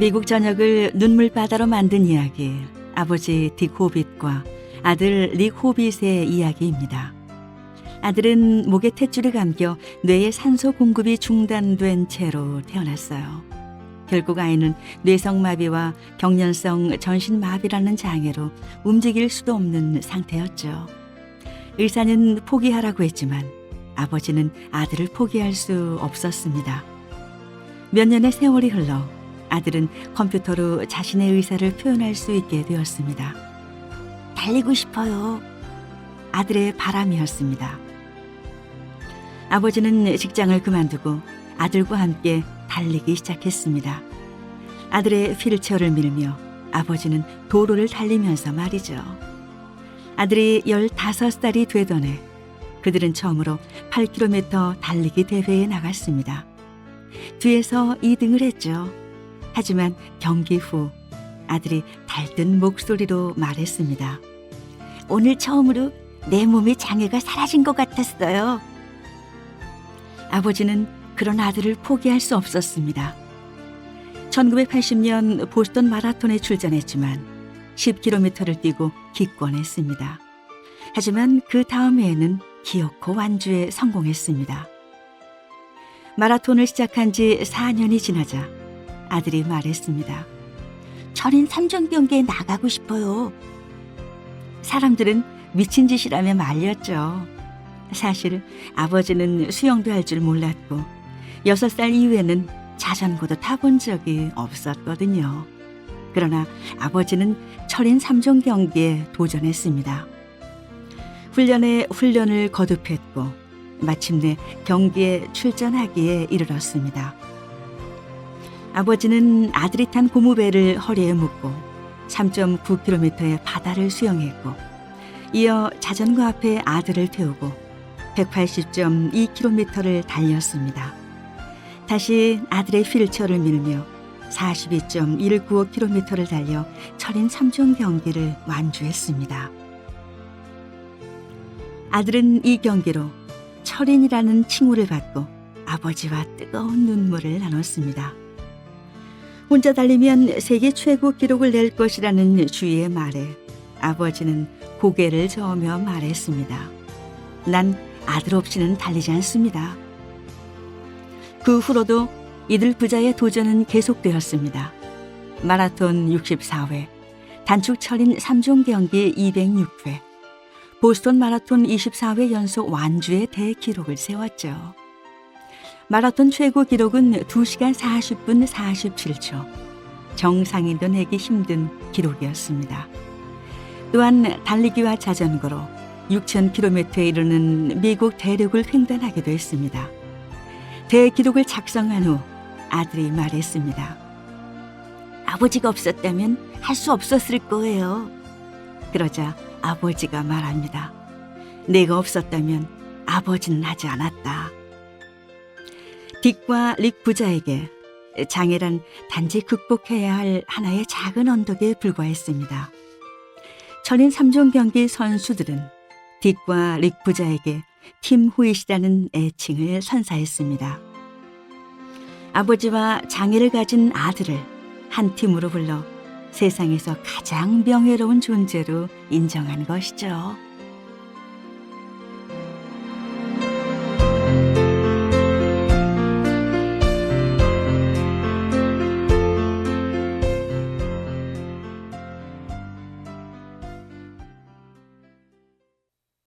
미국 전역을 눈물바다로 만든 이야기. 아버지 딕 호빗과 아들 릭 호빗의 이야기입니다. 아들은 목에 탯줄이 감겨 뇌의 산소 공급이 중단된 채로 태어났어요. 결국 아이는 뇌성마비와 경련성 전신마비라는 장애로 움직일 수도 없는 상태였죠. 의사는 포기하라고 했지만 아버지는 아들을 포기할 수 없었습니다. 몇 년의 세월이 흘러 아들은 컴퓨터로 자신의 의사를 표현할 수 있게 되었습니다. 달리고 싶어요. 아들의 바람이었습니다. 아버지는 직장을 그만두고 아들과 함께 달리기 시작했습니다. 아들의 휠체어를 밀며 아버지는 도로를 달리면서 말이죠. 아들이 15살이 되던 해 그들은 처음으로 8km 달리기 대회에 나갔습니다. 뒤에서 2등을 했죠. 하지만 경기 후 아들이 달뜬 목소리로 말했습니다. 오늘 처음으로 내 몸의 장애가 사라진 것 같았어요. 아버지는 그런 아들을 포기할 수 없었습니다. 1980년 보스턴 마라톤에 출전했지만 10km를 뛰고 기권했습니다. 하지만 그 다음 해에는 기어코 완주에 성공했습니다. 마라톤을 시작한 지 4년이 지나자 아들이 말했습니다. 저는 삼종 경기에 나가고 싶어요. 사람들은 미친 짓이라며 말렸죠. 사실 아버지는 수영도 할 줄 몰랐고 여섯 살 이후에는 자전거도 타본 적이 없었거든요. 그러나 아버지는 철인 삼종 경기에 도전했습니다. 훈련에 훈련을 거듭했고 마침내 경기에 출전하기에 이르렀습니다. 아버지는 아들이 탄 고무배를 허리에 묶고 3.9km의 바다를 수영했고 이어 자전거 앞에 아들을 태우고 180.2km를 달렸습니다. 다시 아들의 휠체어를 밀며 42.195km를 달려 철인 3종 경기를 완주했습니다. 아들은 이 경기로 철인이라는 칭호를 받고 아버지와 뜨거운 눈물을 나눴습니다. 혼자 달리면 세계 최고 기록을 낼 것이라는 주위의 말에 아버지는 고개를 저으며 말했습니다. 난 아들 없이는 달리지 않습니다. 그 후로도 이들 부자의 도전은 계속되었습니다. 마라톤 64회, 단축 철인 3종 경기 206회, 보스턴 마라톤 24회 연속 완주의 대기록을 세웠죠. 마라톤 최고 기록은 2시간 40분 47초. 정상인도 내기 힘든 기록이었습니다. 또한 달리기와 자전거로 6,000km에 이르는 미국 대륙을 횡단하기도 했습니다. 대기록을 작성한 후 아들이 말했습니다. 아버지가 없었다면 할 수 없었을 거예요. 그러자 아버지가 말합니다. 내가 없었다면 아버지는 하지 않았다. 딕과 릭 부자에게 장애란 단지 극복해야 할 하나의 작은 언덕에 불과했습니다. 천인 3종 경기 선수들은 딕과 릭 부자에게 팀 후이시라는 애칭을 선사했습니다. 아버지와 장애를 가진 아들을 한 팀으로 불러 세상에서 가장 명예로운 존재로 인정한 것이죠.